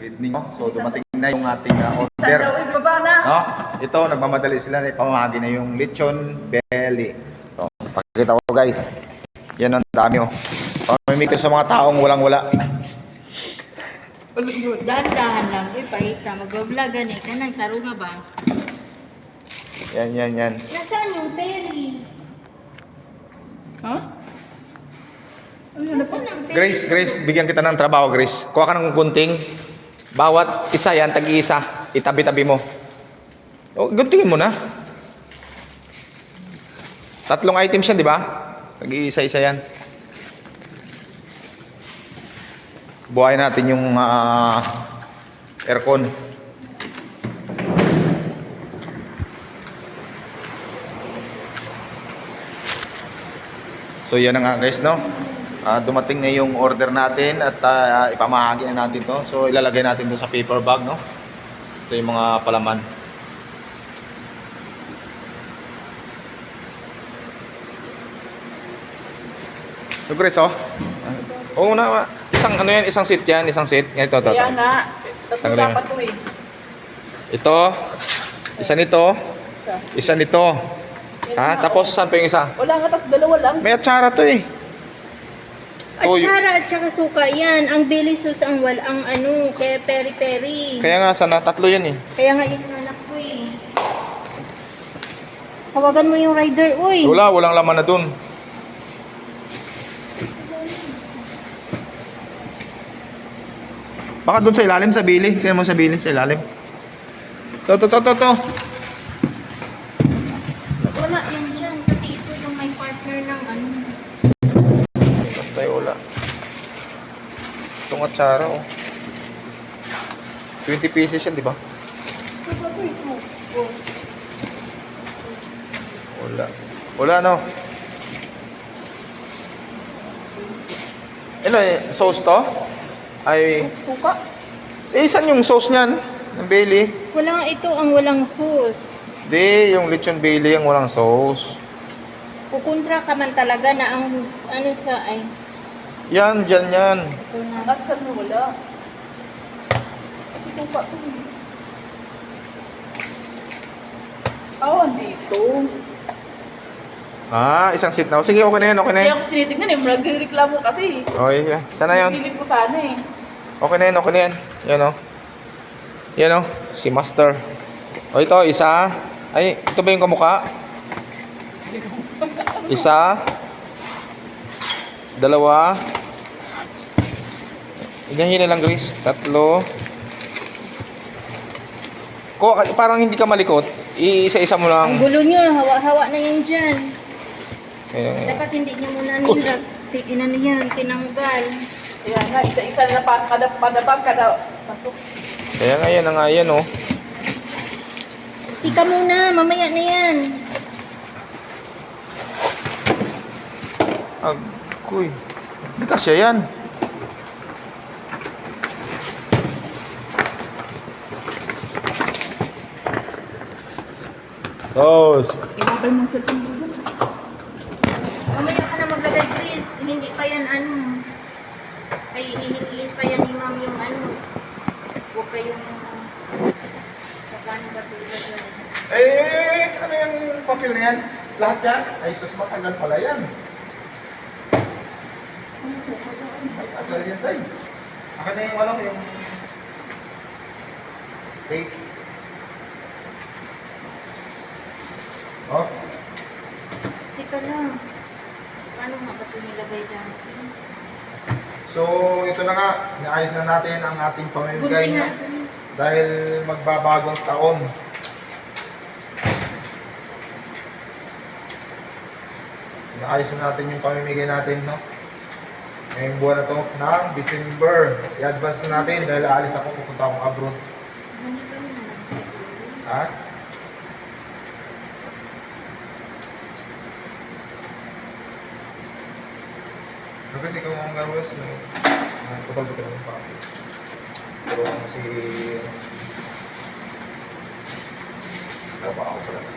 Evening. So dumating na yung ating uh, order. No? Ito, nagmamadali sila na ipamahagi na yung lechon belly. So, pakita ko guys. Yan ang dami oh. Pamimigay sa mga taong walang-wala. Dahan-dahan lang, uy, paita. Mag-vlogan eh. Kanang tarunga ba? Yan, yan, yan. Nasaan yung peri? Ha? Ano? Grace, Grace, bigyan kita ng trabaho, Grace. Kuha ka ng gunting. Bawat isa yan, tag-iisa. Itabi-tabi mo. O, guntingin mo na. Tatlong items yan, di ba? Tag-iisa-isa yan. Buhayin natin yung ah, aircon. So yan na nga guys no. Ah, dumating na yung order natin at ah, ipamahagi na natin to. So ilalagay natin to sa paper bag no. Ito yung mga palaman. So Chris oh. Oo na, isang ano yan, isang seat yan, isang seat. Ito, ito, Kaya nga. Tatlo dapat to eh. Ito, isa nito, Isa. isa nito. Ha? nga, Tapos oh. saan pa yung isa? Wala nga dalawa lang. May atsara to eh. At Toyo. tsara at saka suka yan. Ang bilisus ang wal ang ano, kaya peri-peri. Kaya nga sana tatlo yan eh. Kaya nga yun anak ko eh. Tawagan mo yung rider, uy. Wala, walang laman na dun. Baka dun sa ilalim, sa bili. Tingnan mo sa bili, sa ilalim. To, to, to, to, to. Wala yan dyan. Kasi ito yung may partner ng ano. Bantay, wala. Itong atsara, oh. 20 pieces yan, di ba? Wala. Wala, no? Ano eh, sauce to? Ay, Suka? eh, saan yung sauce niyan? Ng Bailey? Wala nga ito ang walang sus. Di, yung lechon Bailey ang walang sauce. Kukontra ka man talaga na ang ano sa ay. Yan, dyan yan. At saan mo wala? Kasi suka to. Oh, andito. Ah, isang seat na. Sige, okay na yan, okay na Kaya yan. ako tinitignan eh, nagreklamo kasi. Okay, yan. Sana yun. Silip ko sana eh. Okay na yan, okay na yan. Yan o. Yan o, si Master. O ito, isa. Ay, ito ba yung kamukha? Isa. Dalawa. Ganyan na lang, Grace. Tatlo. Ko, parang hindi ka malikot. Iisa-isa mo Ang lang. gulo niyo, hawa-hawa na yan dyan. Kaya, Dapat hindi niyo muna nila ti- inano yan, tinanggal. Kaya nga, isa-isa na pas kada padabang kada pasok. kaya nga yan, nga yan, oh. Tika muna, mamaya na yan. Agoy. Hindi kasya yan. Tos. Iwabay mo sa tingin Mamaya ka na maglagay, Chris. Hindi pa yan ano. Ay, hihingin pa yan ni ma'am yung ano. Huwag kayong... Paano ba ito ilagay? Eh, ano yung papel na yan? Lahat yan? Ay, sus, matagal pala yan. Matagal yan tayo. Akin na yung ano, yung... Tape. Teka lang. Paano nga ba ito nilagay dati? so ito na nga, naayos na natin ang ating pamimigay Gunting na. Dahil magbabagong taon. Naayos na natin yung pamimigay natin, no? Ngayong buwan na to ng December. I-advance na natin dahil aalis ako, pupunta akong abroad. Ha? Ano kasi kung ang garwas, may may putol-putol yung pa. Pero si... Trabaho ko lang.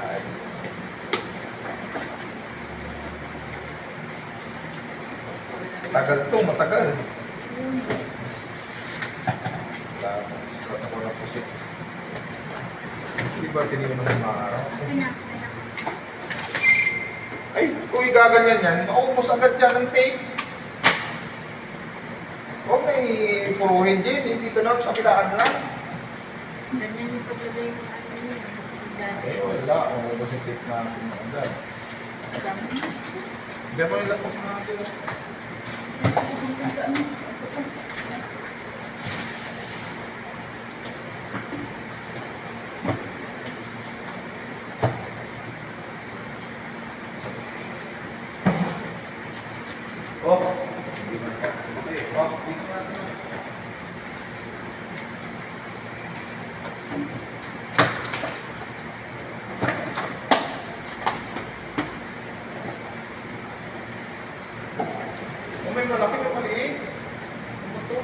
Ay. Tagal to, matagal. Tapos, sasako ng pusit. Di ba tiniwan ng mga araw? Na, na. Ay, kung gaganyan yan, maubos agad dyan ng tape. Huwag na ipuruhin din, eh. dito lang, sa kabilaan lang. Ganyan yung paglagay ng ano yun. Eh, wala, maubos yung tape natin agad. Diyan mo nila po sa natin. Oh, man ka. Hindi, oh, dito natin. Oh, may malaki may maliit. Ano to?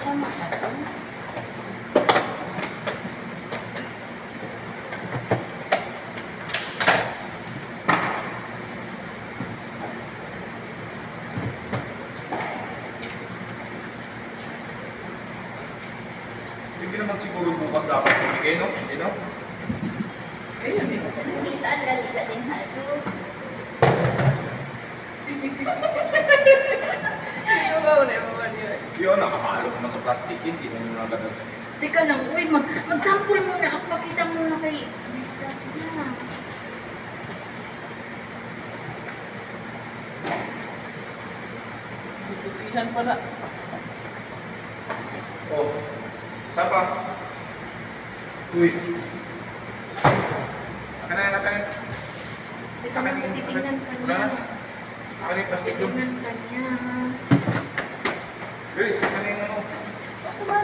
Tama na to. Hindi naman siguro bukas dapat bumigay, no? Hindi, no? Salitaan gali ka din ha. Ito. Yun, nakamalo naman sa plastic, hindi na yung agad. Teka lang, uy, mag, mag-sample muna ako. Pakita muna kay... Yeah. Susihan pa na. Oh, saan pa? Uy. Akan na, akan na. Teka lang, titignan ka Wala na. niya. Akan na yung plastic doon. Titignan ka niya. Grace, akan na yung ano.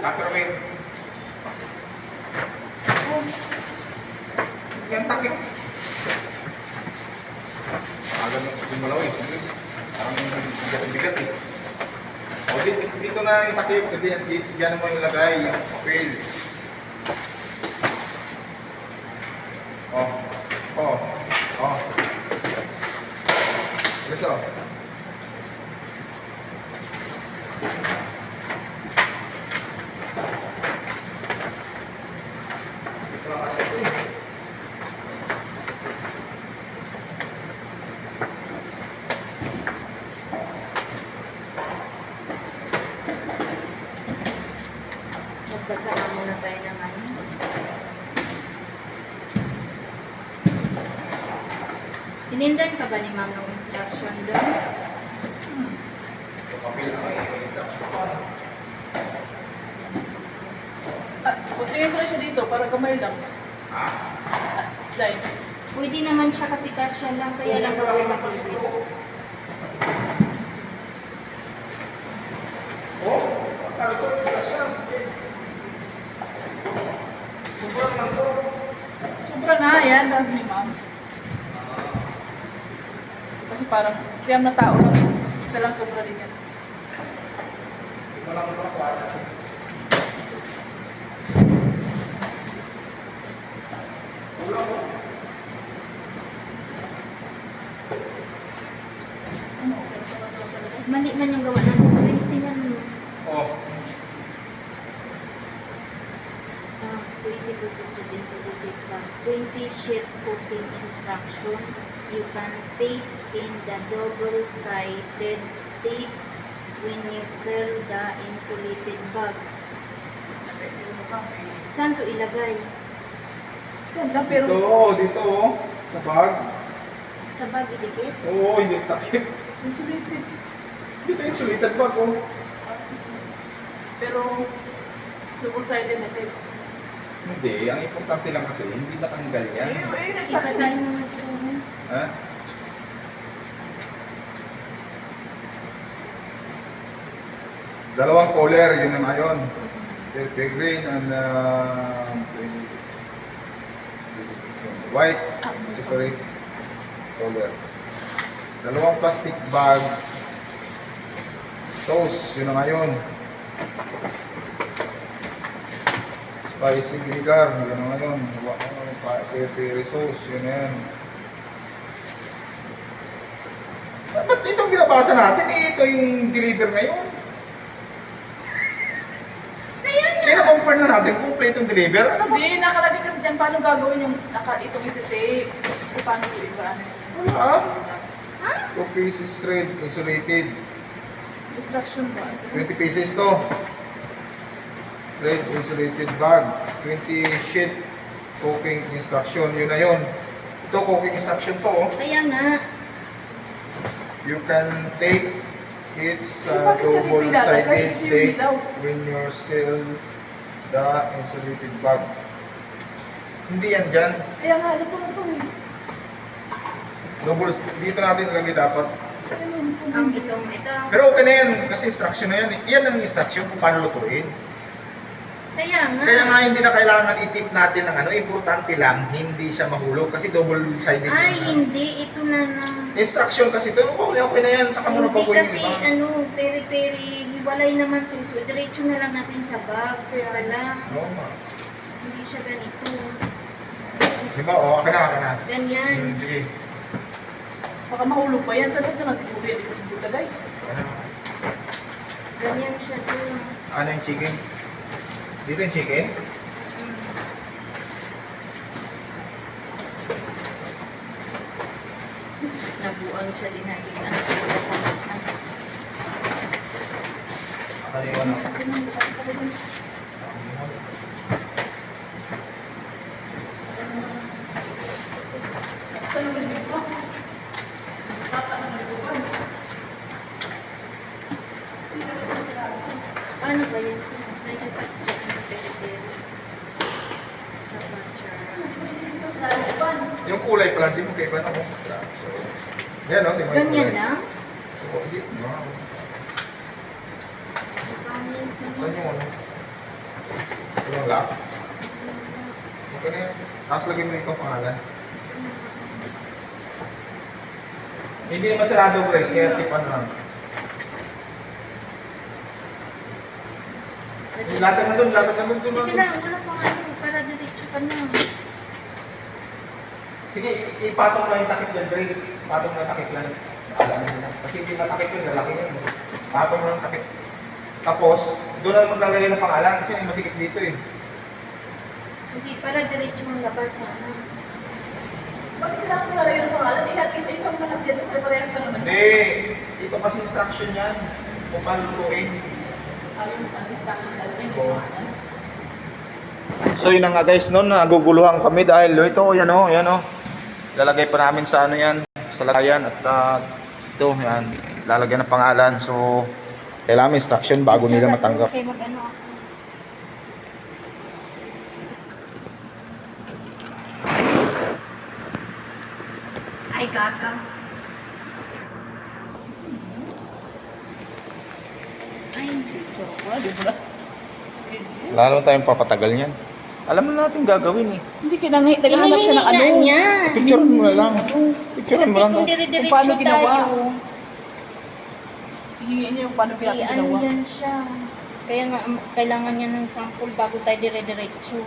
Tupperware. Oh, Yan takip. Agad na gusto malaw eh. Parang bigat-bigat eh. O, dito, dito na yung takip. Kasi dito, dyan mo ilagay yung papel. Oh. Oh. Oh. Gusto. Ito lang kasi ito eh. magbasa na muna tayo ng ano. Sinindan ka ba ni ma'am ng instruction pa. Ah, Putingin ko na siya dito para kamay lang. Ha? Ah, Dahil. Pwede naman siya kasi kasya lang, kaya lang bawal matibig. Oh, akala ko bigas yan. Sobra naman to. Sobra na yan, dahil ni ma'am. Kasi parang siyam na tao eh. Isa lang sobra din yan. Wala ko pala. Mali man yung gawa natin. Guys, tingnan mo. Oh, Ah, 20 pesos students educate ka. 20 sheet putting instruction. You can tape in the double-sided tape when you sell the insulated bag. Saan to ilagay? Diyan lang, pero... dito, dito oh. Sa bag. Sa bag idikit? Oo, hindi sa takip. Insulated. Dito insulated bag oh. Pero, double-sided na tape. Hindi, ang importante lang kasi, hindi natanggal yan. Ipasahin mo ito. Ha? Dalawang color, yun ang ayon. Purple green and uh, white Ah, separate color. Dalawang plastic bag. Toast, yun ang ayon. Spicy vinegar, yun ang ayon. Hawa- Peri-peri sauce, yun na yan. Ba- Ba't ito ang binabasa natin eh? Ito yung deliver ngayon. Kaya nga. Kina-compare na natin kung complete yung deliver. Ano ba? Hindi, nakalagay kasi dyan paano gagawin yung naka, itong iti-tape. Kung paano ito iba. Ano, Wala ah. Ha? 2 pieces thread, insulated. Instruction ba? 20 pieces to. Thread insulated bag. 20 sheet cooking instruction. Yun na yun. Ito cooking instruction to oh. Kaya nga. You can take its Eh, uh, bakit sa double pipila? Kahit sided ito yung tape ilaw. when you seal the insulated bag. Hindi yan dyan. Kaya nga, ito na ito eh. Double, dito natin ilagay dapat. Ang itong ito. Pero okay na yan, kasi instruction na yan. Yan ang instruction kung paano lutuin. Kaya nga. Kaya nga hindi na kailangan itip natin ng ano, importante lang, hindi siya mahulog kasi double-sided Ay, yun. hindi. Ito na lang. Instruction kasi ito, okay, okay na yan, saka mo na Hindi yung kasi, iba. ano, peri-peri, hiwalay naman to. So, diretso na lang natin sa bag. Kaya wala. Oo nga. Hindi siya ganito. Di ba? Oo, okay na, okay na. Ganyan. Hmm, Sige. Baka mahulog pa yan. Sabi ko na siguro yan. Ito yung lagay. Ano? Ganyan siya doon. Ano yung chicken? Dito yung chicken? Nabuang siya din natin. Ano sa Ano yung ano? Sabi mo, sabi mo. Tanong mo dito. Tatanong mo dito ba? Paano ba yun? May check ng peri-peri. Tsaka, tsaka. Dito sa lalaban. Yung kulay pala, hindi mo kaiba na mo. So, yan o, di mo yung Ganyan kulay. lang? Oo, hindi. Pangit Saan yung ano? Yung lock? Okay na yan. Tapos lagyan mo ito pangalan. Hindi masarado guys, kaya tipan lang. Yung lahat na doon, lahat na doon. Sige na, wala pang ano, para diretso ka na. Sige, ipatong lang yung takip dyan, Grace. Patong lang takip lang. Alam mo na. Kasi hindi matakip yun, lalaki yun. Patong lang takip. Tapos, doon na maglalagay ng pangalan kasi may masikip dito eh. Hindi, para diretso ang labas. Ano? Bakit kailangan mo lalagyan ng pangalan? Ihat isa-isang malagyan. Pare-parehas lang naman. Hindi! Ito kasi instruction yan. Kung paano lutuin. Ayun, ang instruction talaga yung pangalan. So yun na nga guys, noon naguguluhan kami dahil ito, yan o, yan o. Lalagay pa namin sa ano yan, sa lagayan at ah, ito, yan. Lalagyan ng pangalan. So, kailangan may instruction bago nila matanggap. Okay, mag-ano ako. Ay, kaka. Ay, Jowa, di ba? Lalo tayong papatagal niyan. Alam na natin gagawin eh. Hindi kinangay, naghahanap siya ng ano. Hinihingi na niya. Picture mo na lang. Picture Kasi mo lang. kung daw. dire-diretso Kung paano ginawa. tayo, Hingin niya yung paano eh, pinaka ano ginawa. yan siya. Kaya nga, um, kailangan niya ng sample bago tayo dire-diretso.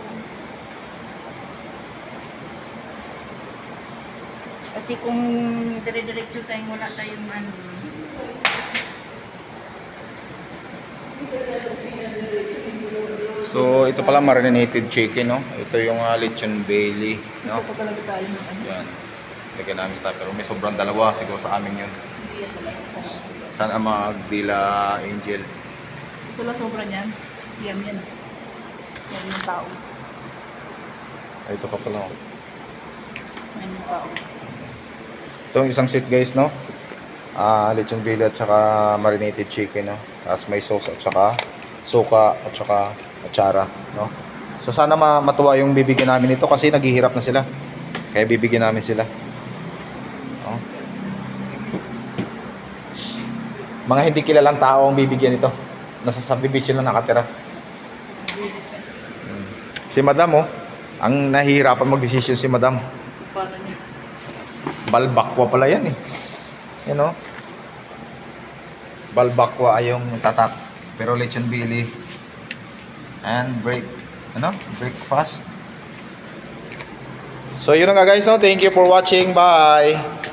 Kasi kung dire-diretso tayo, wala tayong ano. So, ito pala marinated chicken, no? Ito yung uh, lechon Bailey, no? Ito talaga tayo ng ano. Yan. Lagyan namin sa pero may sobrang dalawa siguro sa amin yun. Hindi yan talaga isa. Sana magdila Angel. Isa lang sobra niyan. Siyam yan. Yan yung tao. Ay, ito pa pala. oh. Yan yung tao. Ito yung isang set guys, no? Ah, lechon Bailey at saka marinated chicken, no? Tapos may sauce at saka suka at saka atsara, no? So sana ma matuwa yung bibigyan namin ito kasi naghihirap na sila. Kaya bibigyan namin sila. No? Mga hindi kilalang tao ang bibigyan ito. Nasa subdivision lang nakatira. Mm. Si Madam, oh. Ang nahihirapan mag-decision si Madam. Balbakwa pala yan eh. Yan o. Balbakwa ay yung tatak. Pero lechon bili. And break, ano? Breakfast. So yun nga guys, no? Thank you for watching. Bye.